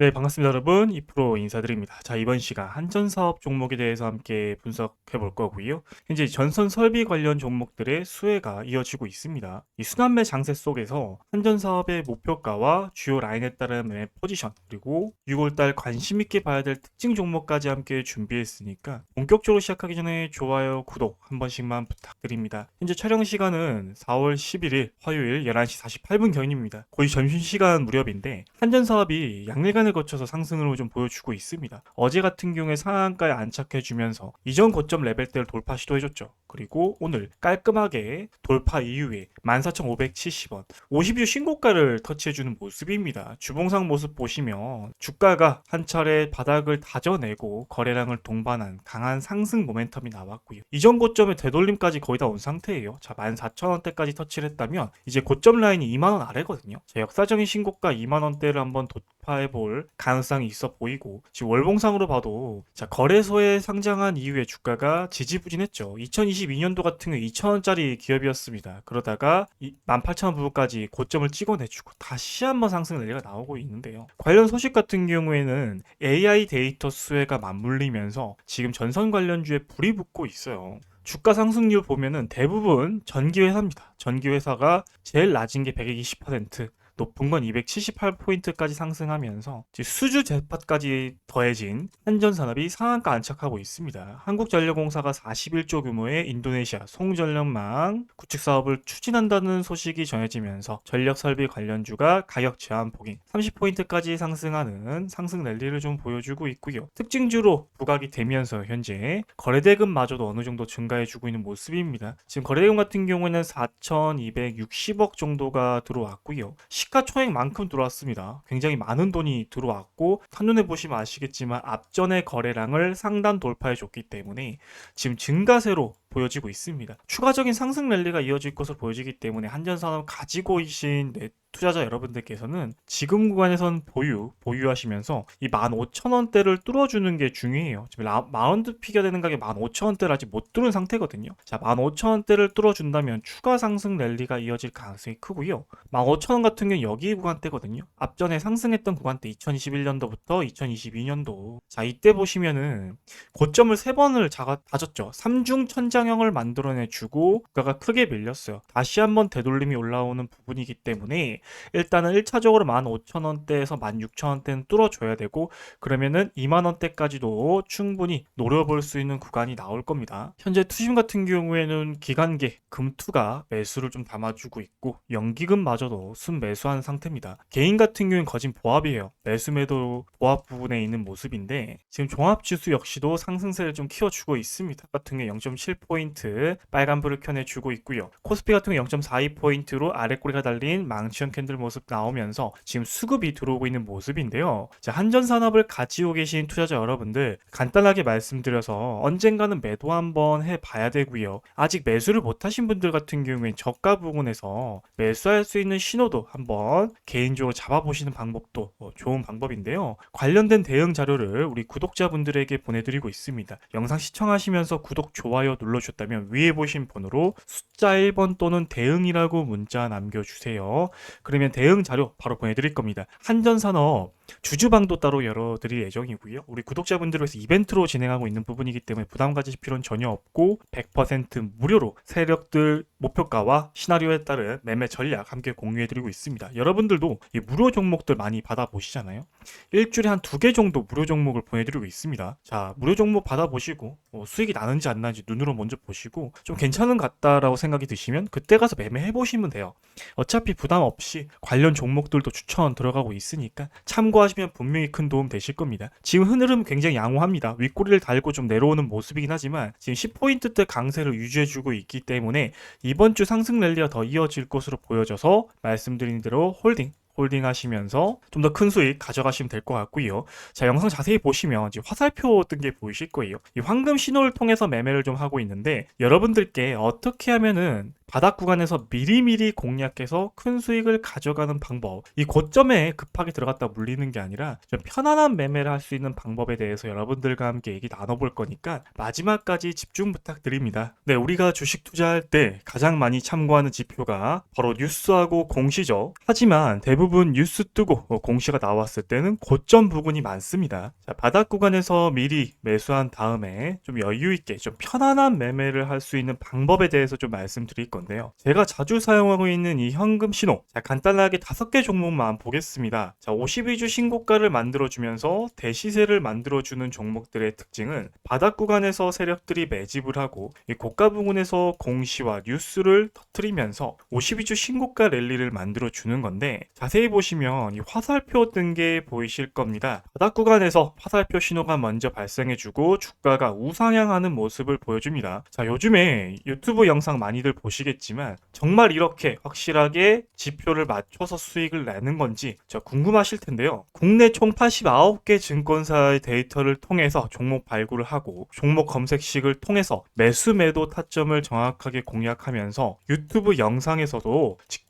네, 반갑습니다, 여러분. 이프로 인사드립니다. 자, 이번 시간 한전 사업 종목에 대해서 함께 분석해 볼 거고요. 현재 전선 설비 관련 종목들의 수혜가 이어지고 있습니다. 이 순환매 장세 속에서 한전 사업의 목표가와 주요 라인에 따른 매매 포지션, 그리고 6월달 관심 있게 봐야 될 특징 종목까지 함께 준비했으니까 본격적으로 시작하기 전에 좋아요, 구독 한 번씩만 부탁드립니다. 현재 촬영 시간은 4월 11일 화요일 11시 48분 경입니다. 거의 점심 시간 무렵인데 한전 사업이 양일간 을 거쳐서 상승을 좀 보여주고 있습니다. 어제 같은 경우에 상한가에 안착해주면서 이전 고점 레벨대를 돌파 시도해줬죠. 그리고 오늘 깔끔하게 돌파 이후에 14,570원 50주 신고가를 터치해주는 모습입니다. 주봉상 모습 보시면 주가가 한 차례 바닥을 다져내고 거래량을 동반한 강한 상승 모멘텀이 나왔고요. 이전 고점의 되돌림까지 거의 다 온 상태예요. 자, 14,000원대까지 터치를 했다면 이제 고점 라인이 2만원 아래거든요. 자, 역사적인 신고가 2만원대를 한번 돌파해볼 가능성이 있어 보이고 지금 월봉상으로 봐도 자, 거래소에 상장한 이후에 주가가 지지부진했죠. 2022년도 같은 경우 2,000원짜리 기업이었습니다. 그러다가 18,000원 부분까지 고점을 찍어내주고 다시 한번 상승 랠리가 나오고 있는데요. 관련 소식 같은 경우에는 AI 데이터 수혜가 맞물리면서 지금 전선 관련주에 불이 붙고 있어요. 주가 상승률 보면은 대부분 전기회사입니다. 전기회사가 제일 낮은 게 120%, 높은 건 278포인트까지 상승하면서 수주 재파까지 더해진 한전산업이 상한가 안착하고 있습니다. 한국전력공사가 41조 규모의 인도네시아 송전력망 구축 사업을 추진한다는 소식이 전해지면서 전력설비 관련주가 가격 제한 폭인 30포인트까지 상승하는 상승 랠리를 좀 보여주고 있고요. 특징주로 부각이 되면서 현재 거래대금마저도 어느 정도 증가해주고 있는 모습입니다. 지금 거래대금 같은 경우에는 4,260억 정도가 들어왔고요. 시가총액만큼 들어왔습니다. 굉장히 많은 돈이 들어왔고 한눈에 보시면 아시겠지만 앞전의 거래량을 상단 돌파해 줬기 때문에 지금 증가세로 보여지고 있습니다. 추가적인 상승 랠리가 이어질 것으로 보여지기 때문에 한전산업 가지고 계신 네, 투자자 여러분들께서는 지금 구간에선 보유, 보유하시면서 이 15,000원대를 뚫어주는 게 중요해요. 지금 라, 마운드 피겨 되는 가격 15,000원대를 아직 못 뚫은 상태거든요. 자, 15,000원대를 뚫어준다면 추가 상승 랠리가 이어질 가능성이 크고요. 15,000원 같은 경우는 여기 구간대거든요. 앞전에 상승했던 구간대 2021년도부터 2022년도. 자, 이때 보시면은 고점을 3번을 작아, 다졌죠. 3중 천 확장형을 만들어내주고 국가가 크게 밀렸어요. 다시 한번 되돌림이 올라오는 부분이기 때문에 일단은 1차적으로 15,000원대에서 16,000원대는 뚫어줘야 되고 그러면은 2만원대까지도 충분히 노려볼 수 있는 구간이 나올 겁니다. 현재 투심 같은 경우에는 기간계 금투가 매수를 좀 담아주고 있고 연기금마저도 순매수한 상태입니다. 개인 같은 경우는 거진 보합이에요. 매수매도 보합 부분에 있는 모습인데 지금 종합지수 역시도 상승세를 좀 키워주고 있습니다. 같은 게 0.7% 0.8포인트 빨간불을 켜내주고 있고요. 코스피 같은 경우 0.42포인트로 아래꼬리가 달린 망치형 캔들 모습 나오면서 지금 수급이 들어오고 있는 모습인데요. 자, 한전산업을 가지고 계신 투자자 여러분들 간단하게 말씀드려서 언젠가는 매도 한번 해봐야 되고요. 아직 매수를 못하신 분들 같은 경우엔 저가 부분에서 매수할 수 있는 신호도 한번 개인적으로 잡아보시는 방법도 어, 좋은 방법인데요. 관련된 대응 자료를 우리 구독자분들에게 보내드리고 있습니다. 영상 시청하시면서 구독, 좋아요 눌러 주셨다면 위에 보신 번호로 숫자 1번 또는 대응이라고 문자 남겨주세요. 그러면 대응 자료 바로 보내드릴 겁니다. 한전산업 주주방도 따로 열어드릴 예정이고요. 우리 구독자분들을 위해서 이벤트로 진행하고 있는 부분이기 때문에 부담 가지실 필요는 전혀 없고 100% 무료로 세력들 목표가와 시나리오에 따른 매매 전략 함께 공유해드리고 있습니다. 여러분들도 이 무료 종목들 많이 받아보시잖아요. 일주일에 한 두 개 정도 무료 종목을 보내드리고 있습니다. 자, 무료 종목 받아보시고 어, 수익이 나는지 안 나는지 눈으로 먼저 보시고 좀 괜찮은 것 같다라고 생각이 드시면 그때 가서 매매해보시면 돼요. 어차피 부담 없이 관련 종목들도 추천 들어가고 있으니까 참고 하시면 분명히 큰 도움 되실 겁니다. 지금 흐름 굉장히 양호합니다. 윗꼬리를 달고 좀 내려오는 모습이긴 하지만 지금 10포인트대 강세를 유지해주고 있기 때문에 이번 주 상승 랠리가 더 이어질 것으로 보여져서 말씀드린 대로 홀딩 홀딩 하시면서 좀 더 큰 수익 가져가시면 될 것 같고요. 자, 영상 자세히 보시면 지금 화살표 뜬 게 보이실 거예요. 이 황금 신호를 통해서 매매를 좀 하고 있는데 여러분들께 어떻게 하면은 바닥 구간에서 미리미리 공략해서 큰 수익을 가져가는 방법. 이 고점에 급하게 들어갔다 물리는 게 아니라 좀 편안한 매매를 할 수 있는 방법에 대해서 여러분들과 함께 얘기 나눠볼 거니까 마지막까지 집중 부탁드립니다. 네, 우리가 주식 투자할 때 가장 많이 참고하는 지표가 바로 뉴스하고 공시죠. 하지만 대부분 뉴스 뜨고 어, 공시가 나왔을 때는 고점 부분이 많습니다. 자, 바닥 구간에서 미리 매수한 다음에 좀 여유 있게 좀 편안한 매매를 할 수 있는 방법에 대해서 좀 말씀드릴 건데요. 제가 자주 사용하고 있는 이 현금 신호. 자, 간단하게 다섯 개 종목만 보겠습니다. 자, 52주 신고가를 만들어주면서 대시세를 만들어주는 종목들의 특징은 바닥 구간에서 세력들이 매집을 하고 이 고가 부분에서 공시와 뉴스를 터트리면서 52주 신고가 랠리를 만들어주는 건데 자세히 보시면 이 화살표 뜬 게 보이실 겁니다. 바닥 구간에서 화살표 신호가 먼저 발생해주고 주가가 우상향하는 모습을 보여줍니다. 자, 요즘에 유튜브 영상 많이들 보시겠 지만 정말 이렇게 확실하게 지표를 맞춰서 수익을 내는 건지 저 궁금하실 텐데요. 국내 총 89개 증권사의 데이터를 통해서 종목 발굴을 하고 종목 검색식을 통해서 매수 매도 타점을 정확하게 공략하면서 유튜브 영상에서도 직접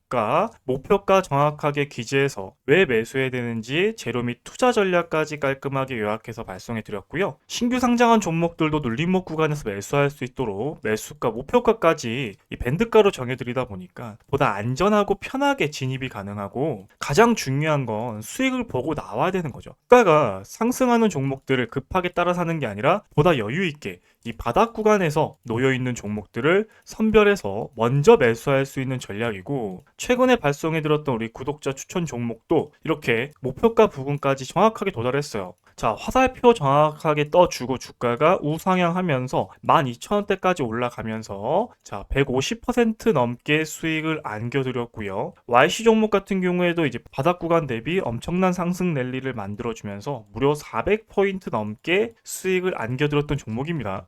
가, 목표가 정확하게 기재해서 왜 매수해야 되는지 재료 및 투자 전략까지 깔끔하게 요약해서 발송해 드렸고요. 신규 상장한 종목들도 눌림목 구간에서 매수할 수 있도록 매수가, 목표가까지 이 밴드가로 정해 드리다 보니까 보다 안전하고 편하게 진입이 가능하고 가장 중요한 건 수익을 보고 나와야 되는 거죠. 주가가 상승하는 종목들을 급하게 따라 사는 게 아니라 보다 여유 있게 이 바닥 구간에서 놓여 있는 종목들을 선별해서 먼저 매수할 수 있는 전략이고 최근에 발송해 들었던 우리 구독자 추천 종목도 이렇게 목표가 부분까지 정확하게 도달했어요. 자, 화살표 정확하게 떠주고 주가가 우상향하면서 12,000원대까지 올라가면서 자, 150% 넘게 수익을 안겨드렸고요. YC 종목 같은 경우에도 이제 바닥 구간 대비 엄청난 상승 랠리를 만들어주면서 무려 400포인트 넘게 수익을 안겨드렸던 종목입니다.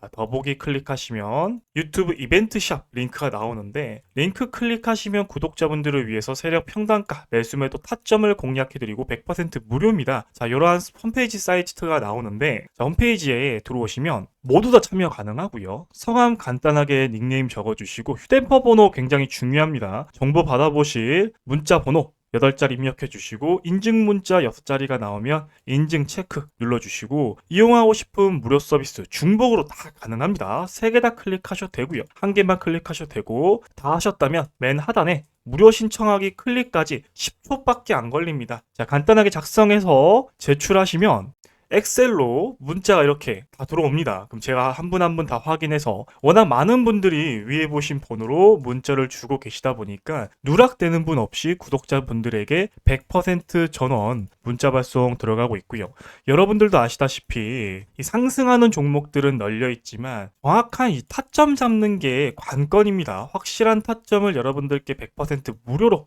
자, 더보기 클릭하시면 유튜브 이벤트 샵 링크가 나오는데 링크 클릭하시면 구독자분들을 위해서 세력 평단가 매수 매도 타점을 공략해드리고 100% 무료입니다. 자, 이러한 홈페이지 사이트가 나오는데 자, 홈페이지에 들어오시면 모두 다 참여 가능하고요. 성함 간단하게 닉네임 적어주시고 휴대폰 번호 굉장히 중요합니다. 정보 받아보실 문자 번호 8자리 입력해 주시고 인증 문자 6자리가 나오면 인증 체크 눌러 주시고 이용하고 싶은 무료 서비스 중복으로 다 가능합니다. 3개 다 클릭하셔도 되고요. 한 개만 클릭하셔도 되고 다 하셨다면 맨 하단에 무료 신청하기 클릭까지 10초밖에 안 걸립니다. 자, 간단하게 작성해서 제출하시면 엑셀로 문자가 이렇게 다 들어옵니다. 그럼 제가 한 분 한 분 다 확인해서 워낙 많은 분들이 위에 보신 번호로 문자를 주고 계시다 보니까 누락되는 분 없이 구독자분들에게 100% 전원 문자 발송 들어가고 있고요. 여러분들도 아시다시피 이 상승하는 종목들은 널려 있지만 정확한 이 타점 잡는 게 관건입니다. 확실한 타점을 여러분들께 100% 무료로